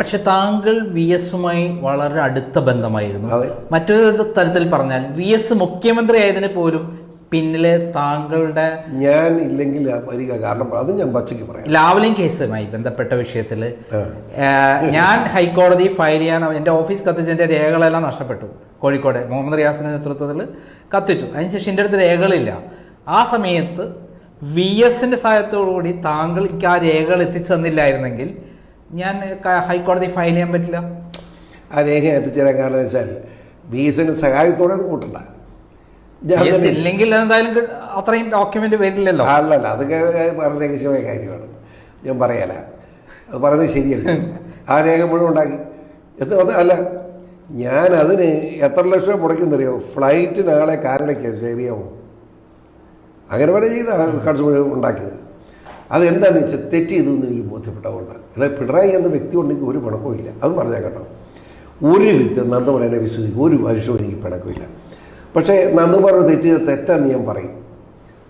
പക്ഷെ താങ്കൾ വി എസുമായി വളരെ അടുത്ത ബന്ധമായിരുന്നു. മറ്റൊരു തരത്തിൽ പറഞ്ഞാൽ വി എസ് മുഖ്യമന്ത്രി ആയതിന് പോലും പിന്നിലെ താങ്കളുടെ ഞാൻ ഇല്ലെങ്കിൽ വരിക കാരണം അത് ഞാൻ പച്ചയ്ക്ക് പറയാം. ലാവലിംഗ് കേസുമായി ബന്ധപ്പെട്ട വിഷയത്തിൽ ഞാൻ ഹൈക്കോടതി ഫയൽ ചെയ്യാൻ എന്റെ ഓഫീസ് കത്തിച്ചതിന്റെ രേഖകളെല്ലാം നഷ്ടപ്പെട്ടു. കോഴിക്കോട് മുഹമ്മദ് റിയാസിന്റെ നേതൃത്വത്തിൽ കത്തിച്ചു. അതിനുശേഷം എന്റെ അടുത്ത് രേഖകളില്ല. ആ സമയത്ത് വി എസിന്റെ സഹായത്തോടുകൂടി താങ്കൾ താങ്കൾക്ക് ആ രേഖകൾ എത്തിച്ചു തന്നില്ലായിരുന്നെങ്കിൽ ഞാൻ ഹൈക്കോടതി ഫയൽ ചെയ്യാൻ പറ്റില്ല. അദ്ദേഹം എത്തിച്ചേരാൻ കാരണം വെച്ചാൽ ബീസിന് സഹായത്തോടെ ഒന്നും കൂട്ടണ്ട. ഇല്ലെങ്കിൽ എന്തായാലും അത്രയും ഡോക്യുമെന്റ് വരില്ലല്ലോ. അല്ലല്ല അതൊക്കെ പറഞ്ഞ രഹസ്യമായ കാര്യമാണ്. ഞാൻ പറയല. അത് പറയുന്നത് ശരിയല്ല. ആ രേഖ മുഴുവൻ ഉണ്ടാക്കി. അത് അല്ല ഞാൻ അതിന് എത്ര ലക്ഷം മുടക്കുന്നറിയോ ഫ്ലൈറ്റ് നാളെ കാനഡയ്ക്ക് ശരിയാവും അങ്ങനെ വരെ ചെയ്ത കടച്ചു മുഴുവൻ ഉണ്ടാക്കിയത്. അതെന്താണെന്ന് വെച്ചാൽ തെറ്റ് ചെയ്തു എന്ന് എനിക്ക് ബോധ്യപ്പെട്ടതുകൊണ്ടാണ് അല്ല പിണറായി എന്ന വ്യക്തി ഉണ്ടെങ്കിൽ ഒരു പിണക്കവും ഇല്ല അത് പറഞ്ഞാൽ കേട്ടോ. ഒരു വ്യക്തി നന്ദകുമാരനെ വിശ്വസിക്കും. ഒരു മനുഷ്യവും എനിക്ക് പിണക്കമില്ല. പക്ഷേ നന്ദകുമാർ തെറ്റ് ചെയ്ത തെറ്റാന്ന് ഞാൻ പറയും.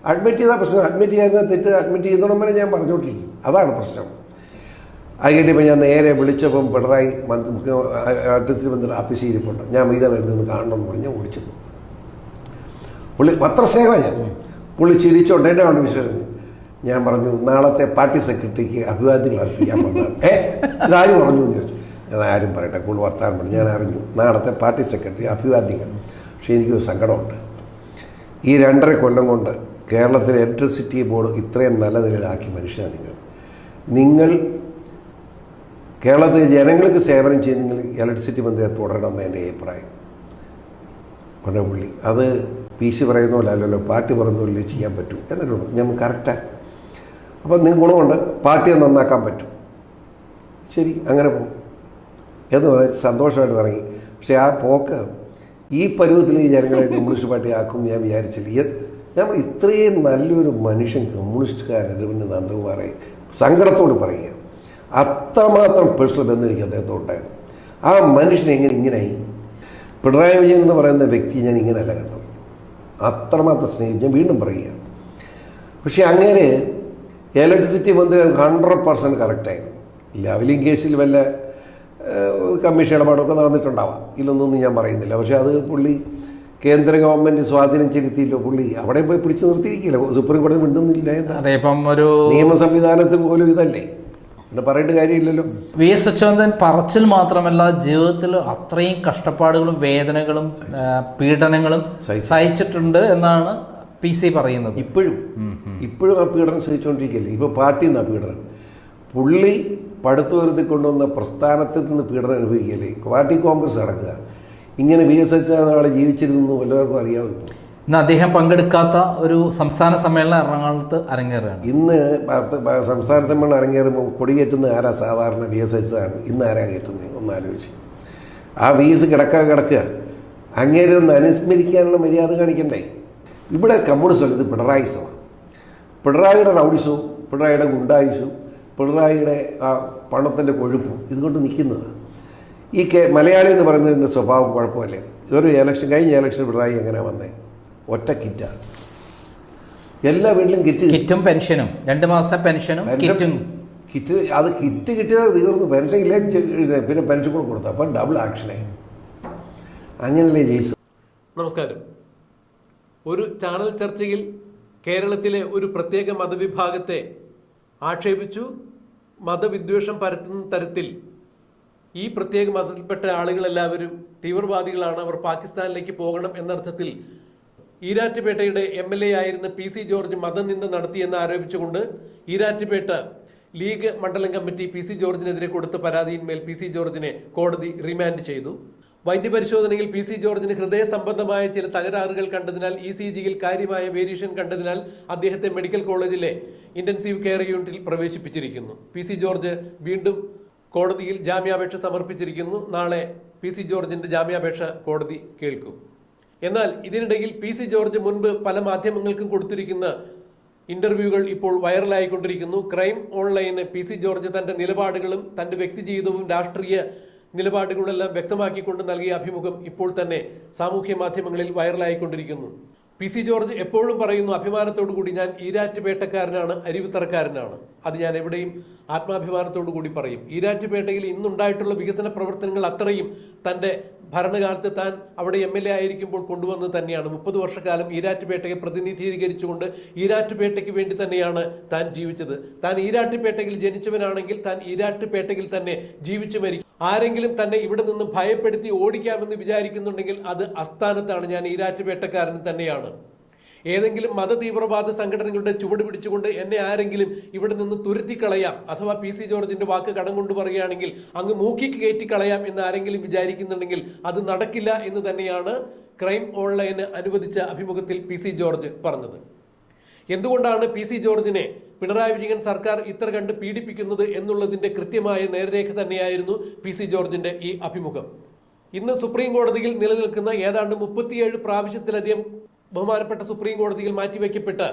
അഡ്മിറ്റ് ചെയ്താൽ പ്രശ്നം. അഡ്മിറ്റ് ചെയ്യുന്ന തെറ്റ് അഡ്മിറ്റ് ചെയ്യുന്നോളം വരെ ഞാൻ പറഞ്ഞുകൊണ്ടിരിക്കും. അതാണ് പ്രശ്നം. അത് ഞാൻ നേരെ വിളിച്ചപ്പം പിണറായി ആർട്ടിസ്റ്റ് വന്ന് ആഫീസിൽ ഇരിപ്പുണ്ട്. ഞാൻ മീത വരുന്നൊന്ന് കാണണമെന്ന് പറഞ്ഞ് ഓടിച്ചെന്നു. പുള്ളി പത്രസേവ ഞാൻ പുള്ളി ചിരിച്ചോണ്ട് എന്നെ കൊണ്ട് വിശ്വസിച്ചു ഞാൻ പറഞ്ഞു നാളത്തെ പാർട്ടി സെക്രട്ടറിക്ക് അഭിവാദ്യങ്ങൾ അർപ്പിക്കാൻ വന്നതാണ് ഏ ഇതാരും പറഞ്ഞു എന്ന് ചോദിച്ചു. ഞാൻ ആരും പറയട്ടെ കൂടുതൽ വർത്താനം പറഞ്ഞു. ഞാൻ അറിഞ്ഞു നാളത്തെ പാർട്ടി സെക്രട്ടറി അഭിവാദ്യങ്ങൾ. പക്ഷേ എനിക്കൊരു സങ്കടമുണ്ട്. ഈ രണ്ടര കൊല്ലം കൊണ്ട് കേരളത്തിലെ ഇലക്ട്രിസിറ്റി ബോർഡ് ഇത്രയും നല്ല നിലയിലാക്കി മനുഷ്യനാണ് നിങ്ങൾ. നിങ്ങൾ കേരളത്തിലെ ജനങ്ങൾക്ക് സേവനം ചെയ്ത് നിങ്ങൾ ഇലക്ട്രിസിറ്റി മന്ത്രിയെ തുടരണം എന്ന് എന്റെ അഭിപ്രായം. കൊണ്ടപുള്ളി അത് പി സി പറയുന്ന പോലെ അല്ലല്ലോ പാർട്ടി പറയുന്ന പോലെ ചെയ്യാൻ പറ്റൂ. എന്നിട്ടുള്ളൂ ഞാൻ കറക്റ്റാണ് അപ്പം നിങ്ങൾ ഗുണമുണ്ട്. പാർട്ടിയെ നന്നാക്കാൻ പറ്റും. ശരി അങ്ങനെ പോകും എന്ന് പറഞ്ഞ് സന്തോഷമായിട്ട് ഇറങ്ങി പക്ഷേ ആ പോക്ക് ഈ പരുവത്തിൽ ഈ ജനങ്ങളെ കമ്മ്യൂണിസ്റ്റ് പാർട്ടി ആക്കും ഞാൻ വിചാരിച്ചില്ല. ഞാൻ ഇത്രയും നല്ലൊരു മനുഷ്യൻ കമ്മ്യൂണിസ്റ്റുകാരൻ പിന്നെ നന്ദകുമാറെ സങ്കടത്തോട് പറയുക. അത്രമാത്രം പേഴ്സണൽ ബന്ധം എനിക്ക് അദ്ദേഹത്തോട് ഉണ്ടായിരുന്നു. ആ മനുഷ്യൻ എങ്ങനെ ഇങ്ങനെയായി പിണറായി വിജയൻ എന്ന് പറയുന്ന വ്യക്തി ഞാൻ ഇങ്ങനെയല്ല കണ്ടത്. അത്രമാത്രം സ്നേഹം ഞാൻ വീണ്ടും പറയുക. പക്ഷേ അങ്ങനെ ഇലക്ട്രിസിറ്റി മന്ത്രി ഹൺഡ്രഡ് പെർസെന്റ് കറക്റ്റായിരുന്നു ലെവലിംഗ് കേസിൽ വല്ല കമ്മീഷൻ ഇടപാടൊക്കെ നടന്നിട്ടുണ്ടാവാം. ഇല്ലൊന്നും ഞാൻ പറയുന്നില്ല. പക്ഷേ അത് പുള്ളി കേന്ദ്ര ഗവൺമെന്റ് സ്വാധീനം ചെലുത്തിയില്ലോ പുള്ളി. അവിടെ പോയി പിടിച്ചു നിർത്തിയിരിക്കില്ല സുപ്രീം കോടതി മിണ്ടുന്നില്ല എന്താ അതെ ഇപ്പം ഒരു നിയമ സംവിധാനത്തിൽ പോലും ഇതല്ലേ? എന്നെ പറയേണ്ട കാര്യമില്ലല്ലോ. വി എസ് അച്യുതൻ പറച്ചിൽ മാത്രമല്ല ജീവിതത്തിൽ അത്രയും കഷ്ടപ്പാടുകളും വേദനകളും പീഡനങ്ങളും സഹിച്ചു. സഹിച്ചിട്ടുണ്ട് എന്നാണ് പി സി പറയുന്നത്. ഇപ്പോഴും ഇപ്പോഴും ആ പീഡനം സഹിച്ചുകൊണ്ടിരിക്കുകയല്ലേ? ഇപ്പോൾ പാർട്ടിയിൽ ആ പീഡനം? പുള്ളി പടുത്തു വരുത്തി കൊണ്ടുവന്ന പ്രസ്ഥാനത്തിൽ നിന്ന് പീഡനം അനുഭവിക്കുകയല്ലേ? പാർട്ടി കോൺഗ്രസ് അടക്കുക. ഇങ്ങനെ വി എസ് എച്ച് ആളെ ജീവിച്ചിരുന്നു എല്ലാവർക്കും അറിയാവും ഇപ്പോൾ ഇന്ന് അദ്ദേഹം പങ്കെടുക്കാത്ത ഒരു സംസ്ഥാന സമ്മേളനം എറണാകുളത്ത് അരങ്ങേറുകയാണ്. ഇന്ന് സംസ്ഥാന സമ്മേളനം അരങ്ങേറുമ്പോൾ കൊടികയറ്റുന്ന ആരാ സാധാരണ വി എസ് എച്ച് ആണ്? ഇന്ന് ആരാ കയറ്റുന്നത് ഒന്ന് ആലോചിച്ച്. ആ വി എസ് കിടക്കാൻ കിടക്കുക. അങ്ങേരെ ഒന്ന് അനുസ്മരിക്കാനുള്ള മര്യാദ കാണിക്കണ്ടേ? ഇവിടെ കമ്മ്യൂണിസ്റ്റ് പിണറായി പിണറായിസമാണ്. പിണറായിയുടെ റൗഡിസവും പിണറായിയുടെ ഗുണ്ടായുസും പിണറായിയുടെ ആ പണത്തിന്റെ കൊഴുപ്പും ഇതുകൊണ്ട് നിൽക്കുന്നതാണ്. ഈ കെ മലയാളി എന്ന് പറയുന്നതിന്റെ സ്വഭാവം കുഴപ്പമല്ലേ? ഒരു ഇലക്ഷൻ കഴിഞ്ഞ ഇലക്ഷൻ പിണറായി എങ്ങനെ വന്നേ? ഒറ്റ കിറ്റാണ്. എല്ലാ വീട്ടിലും കിറ്റ്. കിറ്റും പെൻഷനും. രണ്ട് മാസത്തെ പെൻഷനും കിറ്റും. കിറ്റ് അത് കിറ്റ് കിട്ടിയത് തീർന്നു. പെൻഷൻ ഇല്ലെങ്കിൽ പിന്നെ പെൻഷൻ കൂടെ കൊടുത്തു. അപ്പം ഡബിൾ ആക്ഷനായി അങ്ങനെയല്ലേ ജയിച്ചത്. നമസ്കാരം. ഒരു ചാനൽ ചർച്ചയിൽ കേരളത്തിലെ ഒരു പ്രത്യേക മതവിഭാഗത്തെ ആക്ഷേപിച്ചു. മതവിദ്വേഷം പരത്തുന്ന തരത്തിൽ ഈ പ്രത്യേക മതത്തിൽപ്പെട്ട ആളുകളെല്ലാവരും തീവ്രവാദികളാണ്. അവർ പാകിസ്ഥാനിലേക്ക് പോകണം എന്നർത്ഥത്തിൽ ഈരാറ്റുപേട്ടയുടെ എം എൽ എ ആയിരുന്ന പി സി ജോർജ് മതനിന്ദ നടത്തിയെന്ന് ആരോപിച്ചുകൊണ്ട് ഈരാറ്റുപേട്ട ലീഗ് മണ്ഡലം കമ്മിറ്റി പി സി ജോർജിനെതിരെ കൊടുത്ത പരാതിയിന്മേൽ പി സി ജോർജിനെ കോടതി റിമാൻഡ് ചെയ്തു. വൈദ്യപരിശോധനയിൽ പി സി ജോർജിന് ഹൃദയ സംബന്ധമായ ചില തകരാറുകൾ കണ്ടതിനാൽ ഇ സി ജിയിൽ കാര്യമായ വേരിയേഷൻ കണ്ടതിനാൽ അദ്ദേഹത്തെ മെഡിക്കൽ കോളേജിലെ ഇന്റൻസീവ് കെയർ യൂണിറ്റിൽ പ്രവേശിപ്പിച്ചിരിക്കുന്നു. പി സി ജോർജ് വീണ്ടും കോടതിയിൽ ജാമ്യാപേക്ഷ സമർപ്പിച്ചിരിക്കുന്നു. നാളെ പി സി ജോർജിന്റെ ജാമ്യാപേക്ഷ കോടതി കേൾക്കും. എന്നാൽ ഇതിനിടയിൽ പി സി ജോർജ് മുൻപ് പല മാധ്യമങ്ങൾക്കും കൊടുത്തിരിക്കുന്ന ഇന്റർവ്യൂകൾ ഇപ്പോൾ വൈറലായിക്കൊണ്ടിരിക്കുന്നു. ക്രൈം ഓൺലൈന് പി സി ജോർജ് തന്റെ നിലപാടുകളും തന്റെ വ്യക്തിജീവിതവും രാഷ്ട്രീയ നിലപാടുകളെല്ലാം വ്യക്തമാക്കിക്കൊണ്ട് നൽകിയ അഭിമുഖം ഇപ്പോൾ തന്നെ സാമൂഹ്യ മാധ്യമങ്ങളിൽ വൈറലായിക്കൊണ്ടിരിക്കുന്നു. പി സി ജോർജ് എപ്പോഴും പറയുന്നു അഭിമാനത്തോടു കൂടി ഞാൻ ഈരാറ്റുപേട്ടക്കാരനാണ് അരുവിത്തറക്കാരനാണ്. അത് ഞാൻ എവിടെയും ആത്മാഭിമാനത്തോടു കൂടി പറയും. ഈരാറ്റുപേട്ടയിൽ ഇന്നുണ്ടായിട്ടുള്ള വികസന പ്രവർത്തനങ്ങൾ അത്രയും തന്റെ ഭരണകാലത്ത് താൻ അവിടെ എം എൽ എ ആയിരിക്കുമ്പോൾ കൊണ്ടുവന്നത് തന്നെയാണ്. മുപ്പത് വർഷക്കാലം ഈരാറ്റുപേട്ടയെ പ്രതിനിധീകരിച്ചുകൊണ്ട് ഈരാറ്റുപേട്ടയ്ക്ക് വേണ്ടി തന്നെയാണ് താൻ ജീവിച്ചത്. താൻ ഈരാറ്റുപേട്ടയിൽ ജനിച്ചവനാണെങ്കിൽ താൻ ഈരാറ്റുപേട്ടയിൽ തന്നെ ജീവിച്ചു മരിക്കും. ആരെങ്കിലും തന്നെ ഇവിടെ നിന്ന് ഭയപ്പെടുത്തി ഓടിക്കാമെന്ന് വിചാരിക്കുന്നുണ്ടെങ്കിൽ അത് അസ്ഥാനത്താണ് ഞാൻ ഈരാറ്റുപേട്ടക്കാരൻ തന്നെയാണ്. ഏതെങ്കിലും മത തീവ്രവാദ സംഘടനകളുടെ ചുവട് പിടിച്ചുകൊണ്ട് എന്നെ ആരെങ്കിലും ഇവിടെ നിന്ന് തുരുത്തിക്കളയാം. അഥവാ പി സി ജോർജിന്റെ വാക്ക് കടം കൊണ്ട് പറയുകയാണെങ്കിൽ അങ്ങ് മൂക്കിക്ക് കയറ്റിക്കളയാം എന്ന് ആരെങ്കിലും വിചാരിക്കുന്നുണ്ടെങ്കിൽ അത് നടക്കില്ല എന്ന് തന്നെയാണ് ക്രൈം ഓൺലൈന് അനുവദിച്ച അഭിമുഖത്തിൽ പി സി ജോർജ് പറഞ്ഞത്. എന്തുകൊണ്ടാണ് പി സി ജോർജിനെ പിണറായി വിജയൻ സർക്കാർ ഇത്ര കണ്ട് പീഡിപ്പിക്കുന്നത് എന്നുള്ളതിന്റെ കൃത്യമായ നേർരേഖ തന്നെയായിരുന്നു പി സി ജോർജിന്റെ ഈ അഭിമുഖം. ഇന്ന് സുപ്രീം കോടതിയിൽ നിലനിൽക്കുന്ന ഏതാണ്ട് മുപ്പത്തിയേഴ് പ്രാവശ്യത്തിലധികം ബഹുമാനപ്പെട്ട സുപ്രീം കോടതിയിൽ മാറ്റിവെക്കപ്പെട്ട്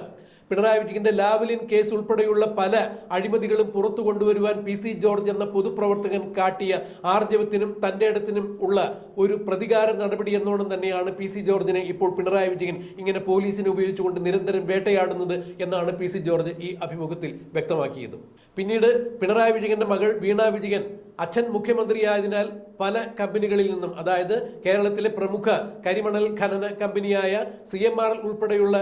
പിണറായി വിജയന്റെ ലാവലിൻ കേസ് ഉൾപ്പെടെയുള്ള പല അഴിമതികളും പുറത്തു കൊണ്ടുവരുവാൻ പി സി ജോർജ് എന്ന പൊതുപ്രവർത്തകൻ കാട്ടിയ ആർജവത്തിനും തന്റെ ഇടത്തിനും ഉള്ള ഒരു പ്രതികാര നടപടി എന്നോണം തന്നെയാണ് പി സി ജോർജിനെ ഇപ്പോൾ പിണറായി വിജയൻ ഇങ്ങനെ പോലീസിനെ ഉപയോഗിച്ചുകൊണ്ട് നിരന്തരം വേട്ടയാടുന്നത് എന്നാണ് പി സി ജോർജ് ഈ അഭിമുഖത്തിൽ വ്യക്തമാക്കിയത്. പിന്നീട് പിണറായി വിജയന്റെ മകൾ വീണ വിജയൻ അച്ഛൻ മുഖ്യമന്ത്രിയായതിനാൽ പല കമ്പനികളിൽ നിന്നും അതായത് കേരളത്തിലെ പ്രമുഖ കരിമണൽ ഖനന കമ്പനിയായ സി എം ആർ ഉൾപ്പെടെയുള്ള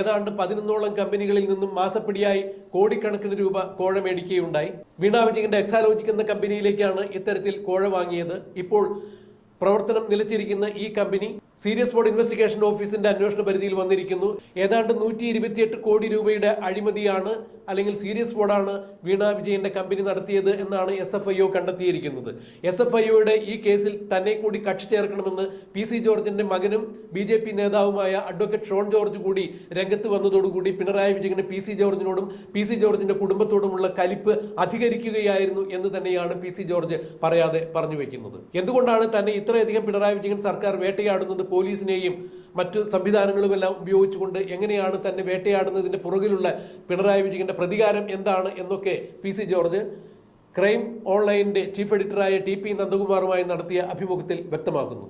ഏതാണ്ട് പതിനൊന്നോളം കമ്പനികളിൽ നിന്നും മാസപ്പിടിയായി കോടിക്കണക്കിന് രൂപ കോഴ മേടിക്കുകയുണ്ടായി. വീണാ വിജയന്റെ എക്സാലോജിക് എന്ന കമ്പനിയിലേക്കാണ് ഇത്തരത്തിൽ കോഴ വാങ്ങിയത്. ഇപ്പോൾ പ്രവർത്തനം നിലച്ചിരിക്കുന്ന ഈ കമ്പനി സീരിയസ് ബോർഡ് ഇൻവെസ്റ്റിഗേഷൻ ഓഫീസിന്റെ അന്വേഷണ പരിധിയിൽ വന്നിരിക്കുന്നു. ഏതാണ്ട് നൂറ്റി ഇരുപത്തിയെട്ട് കോടി രൂപയുടെ അഴിമതിയാണ് അല്ലെങ്കിൽ സീരിയസ് ബോർഡാണ് വീണ വിജയന്റെ കമ്പനി നടത്തിയത് എന്നാണ് എസ് എഫ് ഐ ഒ കണ്ടെത്തിയിരിക്കുന്നത്. എസ് എഫ് ഐ ഒയുടെ ഈ കേസിൽ തന്നെ കൂടി കക്ഷി ചേർക്കണമെന്ന് പി സി ജോർജിന്റെ മകനും ബി ജെ പി നേതാവുമായ അഡ്വക്കേറ്റ് ഷോൺ ജോർജ് കൂടി രംഗത്ത് വന്നതോടുകൂടി പിണറായി വിജയന് പി സി ജോർജിനോടും പി സി ജോർജിന്റെ കുടുംബത്തോടുമുള്ള കലിപ്പ് അധികരിക്കുകയായിരുന്നു എന്ന് തന്നെയാണ് പി സി ജോർജ് പറയാതെ പറഞ്ഞു വെക്കുന്നത്. എന്തുകൊണ്ടാണ് തന്നെ ഇത്രയധികം പിണറായി വിജയൻ സർക്കാർ വേട്ടയാടുന്നത് പോലീസിനെയും മറ്റു സംവിധാനങ്ങളുമെല്ലാം ഉപയോഗിച്ചുകൊണ്ട് എങ്ങനെയാണ് തന്നെ വേട്ടയാടുന്നതിന്റെ പുറകിലുള്ള പിണറായി വിജയന്റെ പ്രതികാരം എന്താണ് എന്നൊക്കെ പി സി ജോർജ് ക്രൈം ഓൺലൈനിന്റെ ചീഫ് എഡിറ്ററായ ടി പി നന്ദകുമാറുമായി നടത്തിയ അഭിമുഖത്തിൽ വ്യക്തമാക്കുന്നു.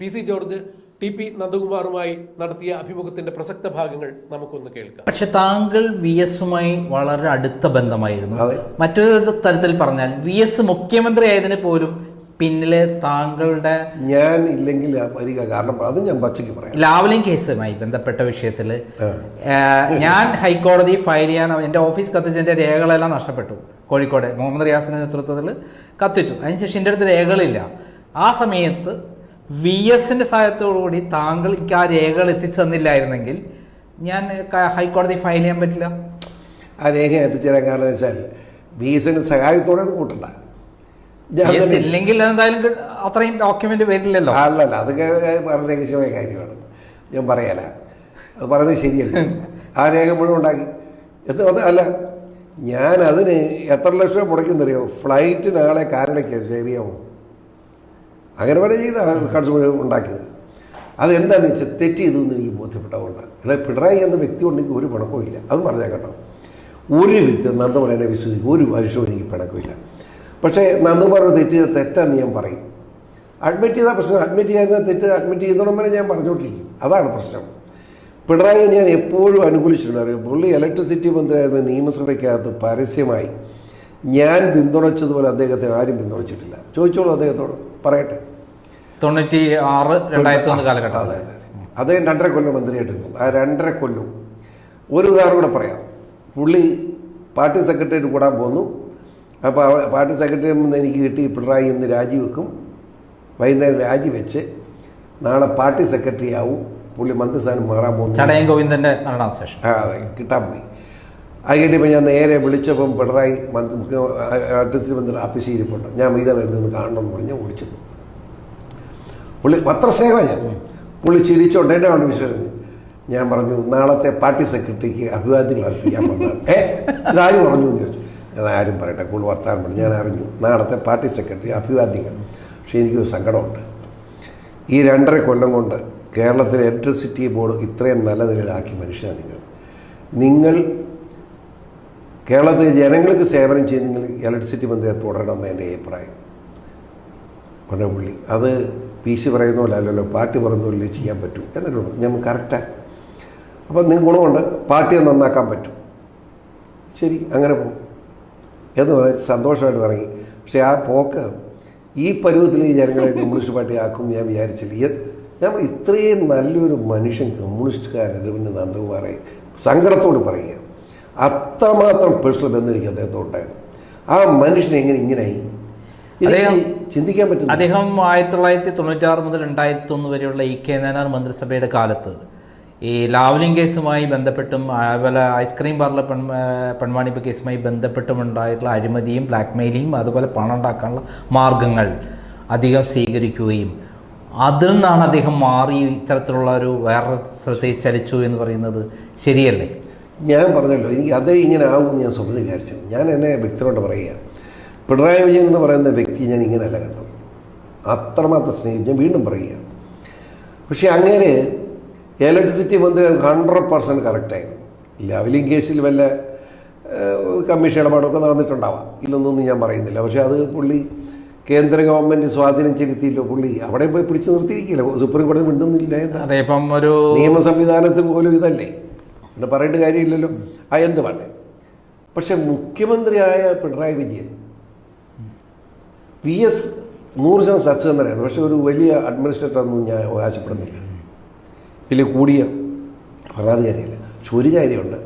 P C George T P നന്ദകുമാറുമായി നടത്തിയ അഭിമുഖത്തിന്റെ പ്രസക്ത ഭാഗങ്ങൾ നമുക്കൊന്ന് കേൾക്കാം. പക്ഷെ താങ്കൾ വി എസുമായി വളരെ അടുത്ത ബന്ധമായിരുന്നു. മറ്റൊരു തരത്തിൽ പറഞ്ഞാൽ വി എസ് മുഖ്യമന്ത്രി ആയതിന് പോലും പിന്നിലെ താങ്കളുടെ ഞാൻ ഇല്ലെങ്കിൽ വരിക കാരണം അത് ഞാൻ പച്ചയ്ക്ക് പറയാം. ലാവലിംഗ് കേസുമായി ബന്ധപ്പെട്ട വിഷയത്തിൽ ഞാൻ ഹൈക്കോടതി ഫയൽ ചെയ്യാൻ എന്റെ ഓഫീസ് കത്തിച്ചതിന്റെ രേഖകളെല്ലാം നഷ്ടപ്പെട്ടു. കോഴിക്കോട് മുഹമ്മദ് റിയാസിന്റെ നേതൃത്വത്തിൽ കത്തിച്ചു. അതിനുശേഷം എന്റെ അടുത്ത് രേഖകളില്ല. ആ സമയത്ത് വി എസിന്റെ സഹായത്തോടുകൂടി കൂടി താങ്കൾക്ക് ആ രേഖകൾ എത്തിച്ചു തന്നില്ലായിരുന്നെങ്കിൽ ഞാൻ ഹൈക്കോടതി ഫയൽ ചെയ്യാൻ പറ്റില്ല. ആ രേഖ എത്തിച്ചേരാൻ കാരണം എന്ന് വെച്ചാൽ എസിന്റെ സഹായത്തോടെ അത് കൂട്ടണ്ട. വി ഇല്ലെങ്കിൽ എന്തായാലും അത്രയും ഡോക്യുമെന്റ് വരില്ലല്ലോ. അല്ലല്ല അതൊക്കെ വളരെ രഹസ്യമായ കാര്യമാണ്. ഞാൻ പറയല. അത് പറയുന്നത് ശരിയല്ല. ആ രേഖ മുഴുവൻ ഉണ്ടാക്കി. എന്ത് അത് അല്ല ഞാൻ അതിന് എത്ര ലക്ഷം മുടക്കുന്നറിയോ ഫ്ലൈറ്റിന് ആളെ കാനഡയ്ക്ക് ശരിയാവും അങ്ങനെ വരെ ചെയ്ത കടച്ചു മുഴുവൻ ഉണ്ടാക്കിയത്. അതെന്താണെന്ന് വെച്ചാൽ തെറ്റ് ചെയ്തു എന്ന് എനിക്ക് ബോധ്യപ്പെട്ടതുകൊണ്ടാണ് അല്ല പിണറായി എന്ന വ്യക്തി ഉണ്ടെങ്കിൽ ഒരു പിണക്കവും ഇല്ല. അത് പറഞ്ഞാൽ കേട്ടോ. ഒരു വ്യക്തി നന്ദകുമാരനെ വിശ്വസിക്കും. ഒരു മനുഷ്യവും എനിക്ക് പിണക്കമില്ല പക്ഷേ നന്ദകുമാർ തെറ്റ് ചെയ്ത തെറ്റാന്ന് ഞാൻ പറയും. അഡ്മിറ്റ് ചെയ്താൽ പ്രശ്നം അഡ്മിറ്റ് ചെയ്യുന്ന തെറ്റ് അഡ്മിറ്റ് ചെയ്യുന്നോളം വരെ ഞാൻ പറഞ്ഞുകൊണ്ടിരിക്കും അതാണ് പ്രശ്നം. പിണറായി ഞാൻ എപ്പോഴും അനുകൂലിച്ചിട്ടുണ്ട്. അറിയാം? പുള്ളി ഇലക്ട്രിസിറ്റി മന്ത്രിയായിരുന്ന നിയമസഭയ്ക്കകത്ത് പരസ്യമായി ഞാൻ പിന്തുണച്ചതുപോലെ അദ്ദേഹത്തെ ആരും പിന്തുണച്ചിട്ടില്ല. ചോദിച്ചോളൂ അദ്ദേഹത്തോട്. പറയട്ടെ. തൊണ്ണൂറ്റി ആറ് രണ്ടായിരത്തി ഒന്ന് കാലഘട്ടം. അതെ അതെ അദ്ദേഹം രണ്ടര കൊല്ലം മന്ത്രിയായിട്ടിരുന്നു ആ രണ്ടര കൊല്ലം ഒരു ഉദാഹരണം കൂടെ പറയാം. പുള്ളി പാർട്ടി സെക്രട്ടറിയേറ്റ് കൂടാൻ പോന്നു. അപ്പോൾ പാർട്ടി സെക്രട്ടറി നിന്ന് എനിക്ക് കിട്ടി പിണറായി ഇന്ന് രാജിവെക്കും. വൈകുന്നേരം രാജിവെച്ച് നാളെ പാർട്ടി സെക്രട്ടറി ആവും. പുള്ളി മന്ത്രിസ്ഥാനം മാറാൻ പോകുന്നു. ചടയം ഗോവിന്ദന്റെ മരണാശേഷം ആ അതെ കിട്ടാൻ പോയി. അത് കിട്ടിയപ്പോൾ ഞാൻ നേരെ വിളിച്ചപ്പം പിണറായി മന്ത്രി ആർട്ടിസ്റ്റ് മന്ത്രി ആഫീസിൽ ഇരിപ്പുണ്ട്. ഞാൻ മീത വരുന്നത് കാണണമെന്ന് പറഞ്ഞ് ഓടിച്ചെന്നു. പുള്ളി പത്രസേവ ഞാൻ. പുള്ളി ചിരിച്ചോണ്ട് എന്നെ കൊണ്ട് വിശ്വസിച്ചു. ഞാൻ പറഞ്ഞു നാളത്തെ പാർട്ടി സെക്രട്ടറിക്ക് അഭിവാദ്യങ്ങൾ അർപ്പിക്കാൻ വന്നതാണ്. ഏ ഇതാരും പറഞ്ഞു എന്ന് ചോദിച്ചു. ആരും പറയട്ടെ കൂടുതൽ വർത്താനം പറഞ്ഞു ഞാൻ അറിഞ്ഞു. നാളത്തെ പാർട്ടി സെക്രട്ടറി അഭിവാദ്യങ്ങൾ. പക്ഷേ എനിക്കൊരു സങ്കടമുണ്ട്. ഈ രണ്ടര കൊല്ലം കൊണ്ട് കേരളത്തിലെ ഇലക്ട്രിസിറ്റി ബോർഡ് ഇത്രയും നല്ല നിലയിലാക്കി മനുഷ്യനാണ് നിങ്ങൾ. നിങ്ങൾ കേരളത്തിലെ ജനങ്ങൾക്ക് സേവനം ചെയ്ത് നിങ്ങൾ ഇലക്ട്രിസിറ്റി മന്ത്രിയെ തുടരണം എന്ന് എന്റെ അഭിപ്രായം. കൊണ്ടപുള്ളി അത് പി സി പറയുന്ന പോലെ അല്ലല്ലോ പാർട്ടി പറയുന്ന പോലെ ചെയ്യാൻ പറ്റും എന്നിട്ടുണ്ട് ഞാൻ കറക്റ്റാണ് അപ്പം നിങ്ങൾ ഗുണമുണ്ട്. പാർട്ടിയെ നന്നാക്കാൻ പറ്റും. ശരി അങ്ങനെ പോകും. എന്ന് പറഞ്ഞ് സന്തോഷമായിട്ട് ഇറങ്ങി പക്ഷേ ആ പോക്ക് ഈ പരുവത്തിൽ ഈ ജനങ്ങളെ കമ്മ്യൂണിസ്റ്റ് പാർട്ടി ആക്കും ഞാൻ വിചാരിച്ചില്ല. ഞാൻ ഇത്രയും നല്ലൊരു മനുഷ്യൻ കമ്മ്യൂണിസ്റ്റുകാരൻ പിന്നെ നന്ദകുമാറെ സങ്കടത്തോട് പറയുക. അത്രമാത്രം പേഴ്സണൽ ബന്ധം എനിക്ക് അദ്ദേഹത്തോട് ഉണ്ടായിരുന്നു. ആ മനുഷ്യൻ എങ്ങനെ ഇങ്ങനെയായി അദ്ദേഹം- ചിന്തിക്കാൻ പറ്റും അദ്ദേഹം ആയിരത്തി തൊള്ളായിരത്തി തൊണ്ണൂറ്റാറ് മുതൽ രണ്ടായിരത്തി ഒന്ന് വരെയുള്ള ഇ കെ നായനാർ മന്ത്രിസഭയുടെ കാലത്ത് ഈ ലാവ്ലിംഗ് കേസുമായി ബന്ധപ്പെട്ടും അതുപോലെ ഐസ്ക്രീം പാർലർ പെൺ പെൺവാണിപ്പ് കേസുമായി ബന്ധപ്പെട്ടും ഉണ്ടായിട്ടുള്ള അഴിമതിയും ബ്ലാക്ക് മെയിലിങ്ങും അതുപോലെ പണം ഉണ്ടാക്കാനുള്ള മാർഗങ്ങൾ അധികം സ്വീകരിക്കുകയും അതിൽ നിന്നാണ് അദ്ദേഹം മാറി ഇത്തരത്തിലുള്ള ഒരു വേറെ ശ്രദ്ധയെ ചലിച്ചു എന്ന് പറയുന്നത് ശരിയല്ലേ? ഞാൻ പറഞ്ഞല്ലോ എനിക്ക് അതേ ഇങ്ങനെ ആവും ഞാൻ സ്വപ്നം വിചാരിച്ചത് ഞാൻ എന്നെ വ്യക്തിയോട് പറയുക പിണറായി വിജയൻ എന്ന് പറയുന്ന വ്യക്തി ഞാൻ ഇങ്ങനെയല്ല കണ്ടത്. അത്രമാത്രം സ്നേഹിച്ചു ഞാൻ വീണ്ടും പറയുക പക്ഷേ അങ്ങനെ ഇലക്ട്രിസിറ്റി മന്ത്രി ഹൺഡ്രഡ് പെർസെന്റ് കറക്റ്റായിരുന്നു. ലെവലിംഗ് കേസിൽ വല്ല കമ്മീഷൻ ഇടപാടൊക്കെ നടന്നിട്ടുണ്ടാവാം. ഇല്ലെന്നൊന്നും ഞാൻ പറയുന്നില്ല. പക്ഷേ അത് പുള്ളി കേന്ദ്ര ഗവൺമെന്റ് സ്വാധീനം ചെലുത്തിയില്ലോ പുള്ളി. അവിടെ പോയി പിടിച്ചു നിർത്തിയിരിക്കില്ല സുപ്രീം കോടതി മിണ്ടുന്നില്ല എന്താ അതെ ഇപ്പം ഒരു നിയമ സംവിധാനത്തിൽ പോലും ഇതല്ലേ? പിന്നെ പറയേണ്ട കാര്യമില്ലല്ലോ. ആ എന്ത് വേണ്ടേ? പക്ഷെ മുഖ്യമന്ത്രിയായ പിണറായി വിജയൻ വി എസ് നൂറ് ശതമാനം സത്യസന്ധനായിരുന്നു. പക്ഷെ ഒരു വലിയ അഡ്മിനിസ്ട്രേറ്റർ ഒന്നും ഞാൻ അവകാശപ്പെടുന്നില്ല. വലിയ കൂടിയ ഭരണാധികാരിയല്ല പക്ഷെ ഒരു കാര്യമുണ്ട്.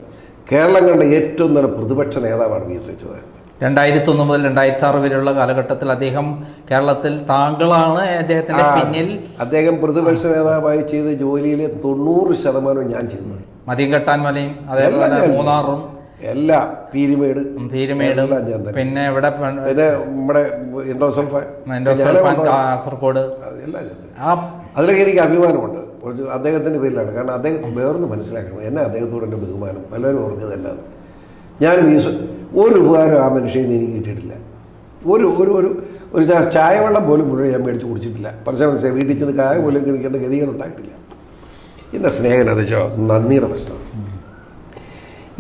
കേരളം കണ്ട ഏറ്റവും നല്ല പ്രതിപക്ഷ നേതാവാണ് വി എസ് അച്യുതാനന്ദൻ. രണ്ടായിരത്തി ഒന്ന് മുതൽ രണ്ടായിരത്തി ആറ് വരെയുള്ള കാലഘട്ടത്തിൽ അദ്ദേഹം കേരളത്തിൽ താങ്കളാണ് അദ്ദേഹത്തിന്റെ പിന്നിൽ. അദ്ദേഹം പ്രതിപക്ഷ നേതാവായി ചെയ്ത ജോലിയിലെ തൊണ്ണൂറ് ശതമാനവും ഞാൻ ചെയ്യുന്നത്. മതിയും കെട്ടാൻ മലയും അതേപോലെ മൂന്നാറും. എല്ലാ പീരിമേട്. പീരുമേട്. പിന്നെ ഇവിടെ പിന്നെ നമ്മുടെ ഇൻഡോസൾഫാൻ കാസർഗോഡ്. അതിലൊക്കെ എനിക്ക് അഭിമാനമുണ്ട്. ഒരു അദ്ദേഹത്തിന്റെ പേരിലാണ്. കാരണം അദ്ദേഹം വേറൊന്ന് മനസ്സിലാക്കണം. എന്നെ അദ്ദേഹത്തോട് എന്റെ ബഹുമാനം. പലരും ഓർക്കുക തന്നെയാണ് ഞാനും ഈ ഒരു ഉപകാരം ആ മനുഷ്യയിൽ നിന്ന് എനിക്ക് കിട്ടിയിട്ടില്ല. ഒരു ഒരു ഒരു ഒരു ചായ വെള്ളം പോലും മുഴുവൻ ഞാൻ മേടിച്ച് കുടിച്ചിട്ടില്ല. പക്ഷേ മനസ്സിലായി വീട്ടിൽ ചെന്ന് കായ പോലും കിണിക്കേണ്ട ഗതികൾ ഉണ്ടായിട്ടില്ല. എന്റെ സ്നേഹം അത് നന്ദിയുടെ പ്രശ്നമാണ്.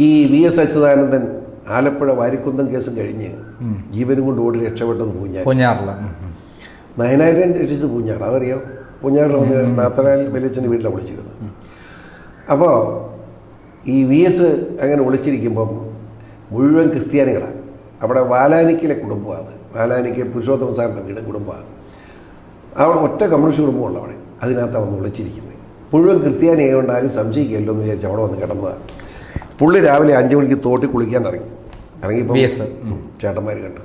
ഈ വി എസ് അച്യുതാനന്ദൻ ആലപ്പുഴ വാരിക്കുന്തം കേസും കഴിഞ്ഞ് ജീവനും കൊണ്ട് ഓടി രക്ഷപ്പെട്ടത് പൂഞ്ഞാൽ പൂഞ്ഞാറില്ല. നയനായിരം രക്ഷിച്ചത് പൂഞ്ഞാറ്. അതറിയോ? പൂഞ്ഞാറിൽ വന്ന് നാത്തനാൽ വലിയച്ഛന്റെ വീട്ടിലാണ് വിളിച്ചിരുന്നത് അപ്പോൾ ഈ വി എസ് അങ്ങനെ വിളിച്ചിരിക്കുമ്പം മുഴുവൻ ക്രിസ്ത്യാനികളാണ്. അവിടെ വാലാനിക്കിലെ കുടുംബമാണ് വാലാനിക്ക് പുരുഷോത്തമ സാറിന്റെ വീട് കുടുംബമാണ്. അവിടെ ഒറ്റ കമ്മ്യൂണിസ്റ്റ് കുടുംബമുള്ള അവിടെ അതിനകത്താണ് വന്ന് വിളിച്ചിരിക്കുന്നത്. മുഴുവൻ ക്രിസ്ത്യാനി ആയതുകൊണ്ട് ആരും സംശയിക്കില്ലല്ലോ എന്ന് വിചാരിച്ച് അവിടെ വന്ന് കിടന്നതാണ്. പുള്ളി രാവിലെ അഞ്ച് മണിക്ക് തോട്ടി കുളിക്കാൻ ഇറങ്ങി. ഇറങ്ങിയപ്പോൾ. ചേട്ടന്മാർ കണ്ടു.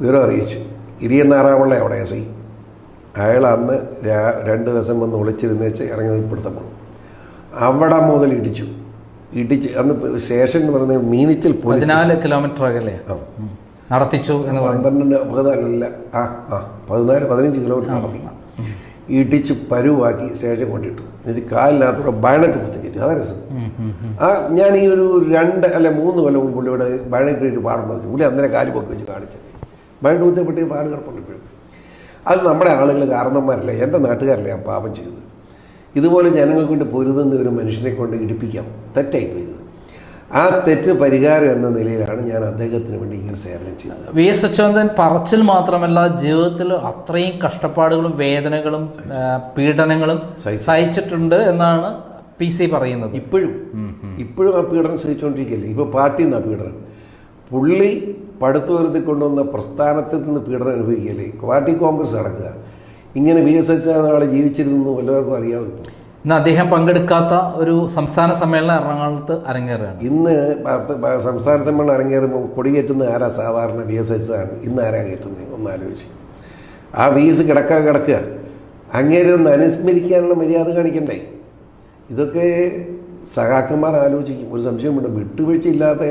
വിവരം അറിയിച്ചു. ഇടിയെന്നാറാവുള്ള അവിടെ എസ് ഐ. അയാൾ അന്ന് രാ രണ്ട് ദിവസം വന്ന് ഒളിച്ചിരുന്ന് വെച്ച് ഇറങ്ങി വന്നു അവിടെ മുതൽ ഇടിച്ചു. ഇടിച്ച് അന്ന് സ്റ്റേഷൻ എന്ന് പറയുന്നത് മീനിച്ചിൽ പതിനാല് കിലോമീറ്റർ അകലെ? നടത്തിച്ചു എന്ന് പന്ത്രണ്ടിന് പതിനാലല്ല ആ ആ പതിനാല് പതിനഞ്ച് കിലോമീറ്റർ നടത്തി. ഇടിച്ച് പരുവാക്കി സ്റ്റേഷൻ കൊണ്ടിട്ടു എന്നിട്ട് കാലിനകത്തൂടെ ബയണറ്റ് കുത്തിക്കിട്ടു അതാ രസം. ആ ഞാൻ ഈ ഒരു രണ്ട് അല്ല മൂന്ന് കൊല്ലം മുമ്പ് പുള്ളിയോട് ബയണറ്റ് ഒരു പാടുമ്പോൾ പുള്ളി അന്നേരം കാൽ പൊക്കി വെച്ച് കാണിച്ചത്. ബയണറ്റ് കുത്തിയപ്പെട്ടി പാട് കിടപ്പുണ്ട് ഇപ്പോഴും. അത് നമ്മുടെ ആളുകൾ കാരണന്മാരല്ല എന്റെ നാട്ടുകാരല്ലേ ആ പാപം ചെയ്തത്. ഇതുപോലെ ജനങ്ങൾ കൊണ്ട് പൊരുതുന്ന ഒരു മനുഷ്യനെ കൊണ്ട് ഇടിപ്പിക്കാം. തെറ്റായി പോയത് ആ തെറ്റ് പരിഹാരം എന്ന നിലയിലാണ് ഞാൻ അദ്ദേഹത്തിന് വേണ്ടി ഇങ്ങനെ സേവനം ചെയ്യുന്നത് വി എസ് അച്യുതൻ പറച്ചിൽ മാത്രമല്ല ജീവിതത്തിൽ അത്രയും കഷ്ടപ്പാടുകളും വേദനകളും പീഡനങ്ങളും സഹിച്ചിട്ടുണ്ട് എന്നാണ് പി സി പറയുന്നത്. ഇപ്പോഴും. ഇപ്പോഴും ആ പീഡനം സഹിച്ചുകൊണ്ടിരിക്കുകയല്ലേ? ഇപ്പോൾ പാർട്ടിയിൽ നിന്നാണ് പീഡനം. പുള്ളി പടുത്തു വരുത്തി കൊണ്ടുവന്ന പ്രസ്ഥാനത്തിൽ നിന്ന് പീഡനം അനുഭവിക്കുകയല്ലേ? പാർട്ടി കോൺഗ്രസ് അടക്കുക ഇങ്ങനെ വി എസ് എച്ച് ആളെ ജീവിച്ചിരുന്നു എല്ലാവർക്കും അറിയാവും ഇപ്പോൾ? ഇന്ന് അദ്ദേഹം പങ്കെടുക്കാത്ത ഒരു സംസ്ഥാന സമ്മേളനം എറണാകുളത്ത് അരങ്ങേറുകയാണ്. ഇന്ന് സംസ്ഥാന സമ്മേളനം അരങ്ങേറുമ്പോൾ കൊടികയറ്റുന്ന ആരാ സാധാരണ വി എസ് എച്ച് ആണ് ഇന്ന് ആരാ കയറ്റുന്നത്? ഒന്നാലോചിച്ച് ആ വി എസ് കിടക്കാൻ കിടക്കുക. അങ്ങേരെ ഒന്ന് അനുസ്മരിക്കാനുള്ള മര്യാദ കാണിക്കണ്ടേ? ഇതൊക്കെ സഹാക്കന്മാർ ആലോചിക്കും. ഒരു സംശയമുണ്ട് വിട്ടുവീഴ്ചയില്ലാതെ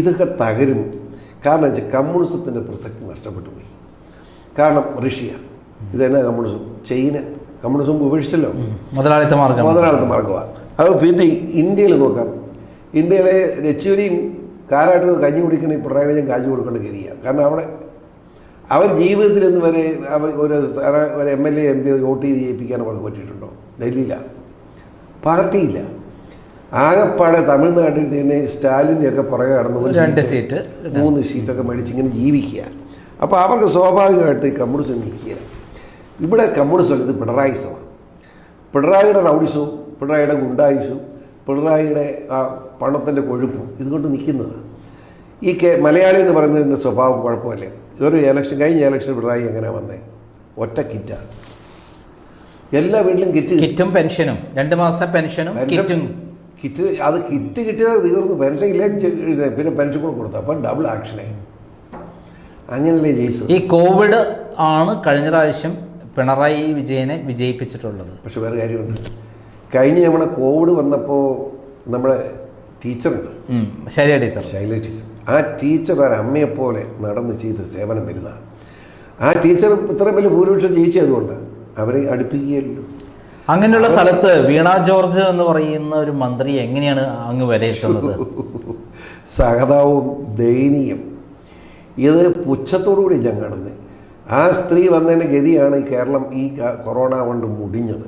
ഇതൊക്കെ തകരും. കാരണം വെച്ചാൽ കമ്മ്യൂണിസത്തിന്റെ പ്രസക്തി നഷ്ടപ്പെട്ടു പോയി. കാരണം റഷ്യ. ഇതെന്നാ കമ്മ്യൂണിസം? ചൈന. കമ്മ്യൂണിസം ഉപേക്ഷിച്ചല്ലോ. മുതലാളിത്ത മാർഗം. മുതലാളിത്ത മാർഗമാണ്. അത് പിന്നെ ഇന്ത്യയിൽ നോക്കാം. ഇന്ത്യയിലെ രച്ചൂരിയും കാരാട്ട് കഞ്ഞി കുടിക്കണ പിണറായി വിജയൻ കാഞ്ഞു കൊടുക്കേണ്ട ഗതിയാണ്. കാരണം അവിടെ അവർ ജീവിതത്തിൽ ഇന്ന് വരെ അവർ ഒരു ഒരു M L A M P vote ചെയ്ത് ജയിപ്പിക്കാൻ അവർക്ക് പറ്റിയിട്ടുണ്ടോ? ഡൽഹിയിലാണ് പാർട്ടിയില്ല. ആകെപ്പാടെ തമിഴ്നാട്ടിൽ തന്നെ സ്റ്റാലിന്റെ ഒക്കെ പുറകെ കടന്ന് ഒരു രണ്ട് സീറ്റ്, മൂന്ന് സീറ്റൊക്കെ മേടിച്ച് ഇങ്ങനെ ജീവിക്കുക. അപ്പോൾ അവർക്ക് സ്വാഭാവികമായിട്ട് ഈ കമ്മ്യൂണിസം നിൽക്കുക ഇവിടെ കമ്മ്യൂണിസം ഇത് പിണറായിസമാണ്. പിണറായിയുടെ റൗഡിസവും പിണറായിയുടെ ഗുണ്ടായുസും പിണറായിയുടെ ആ പണത്തിന്റെ കൊഴുപ്പും ഇതുകൊണ്ട് നിൽക്കുന്നതാണ്. ഈ കെ മലയാളി എന്ന് പറയുന്നതിന്റെ സ്വഭാവം കുഴപ്പമല്ലേ? ഒരു എലക്ഷൻ കഴിഞ്ഞ എലക്ഷൻ പിണറായി എങ്ങനെ വന്നേ? ഒറ്റ കിറ്റാണ്. എല്ലാ വീട്ടിലും കിറ്റ് കിറ്റും പെൻഷനും. രണ്ട് മാസത്തെ പെൻഷനും കിറ്റും. കിറ്റ് അത് കിറ്റ് കിട്ടിയത് തീർന്നു. പെൻഷൻ ഇല്ലേ? പിന്നെ പെൻഷൻ കൂടെ കൊടുത്തു. അപ്പം ഡബിൾ ആക്ഷനായി അങ്ങനെയല്ലേ ജയിച്ചത്? ഈ കോവിഡ് ആണ് കഴിഞ്ഞ പ്രാവശ്യം പിണറായി വിജയനെ വിജയിപ്പിച്ചിട്ടുള്ളത്. പക്ഷെ വേറെ കാര്യമുണ്ട്. കഴിഞ്ഞ് നമ്മുടെ കോവിഡ് വന്നപ്പോൾ നമ്മുടെ ടീച്ചറുണ്ട്. ശൈല ടീച്ചർ. ശൈല ടീച്ചർ. ആ ടീച്ചർ ഒരമ്മയെ അമ്മയെപ്പോലെ നടന്ന് ചെയ്ത് സേവനം വരുന്നതാണ്. ആ ടീച്ചർ ഇത്രയും വലിയ ഭൂരിപക്ഷം ജയിച്ചതുകൊണ്ട് അവരെ അടുപ്പിക്കുകയല്ലോ അങ്ങനെയുള്ള സ്ഥലത്ത് വീണ ജോർജ് എന്ന് പറയുന്ന ഒരു മന്ത്രി എങ്ങനെയാണ് അങ്ങ് വിലയിരുത്തുന്നത്? സഹതാവും ദയനീയം. ഇത് പുച്ഛത്തോടുകൂടി ഞാൻ കാണുന്നത്. ആ സ്ത്രീ വന്നതിന്റെ ഗതിയാണ് കേരളം ഈ കൊറോണ കൊണ്ട് മുടിഞ്ഞത്.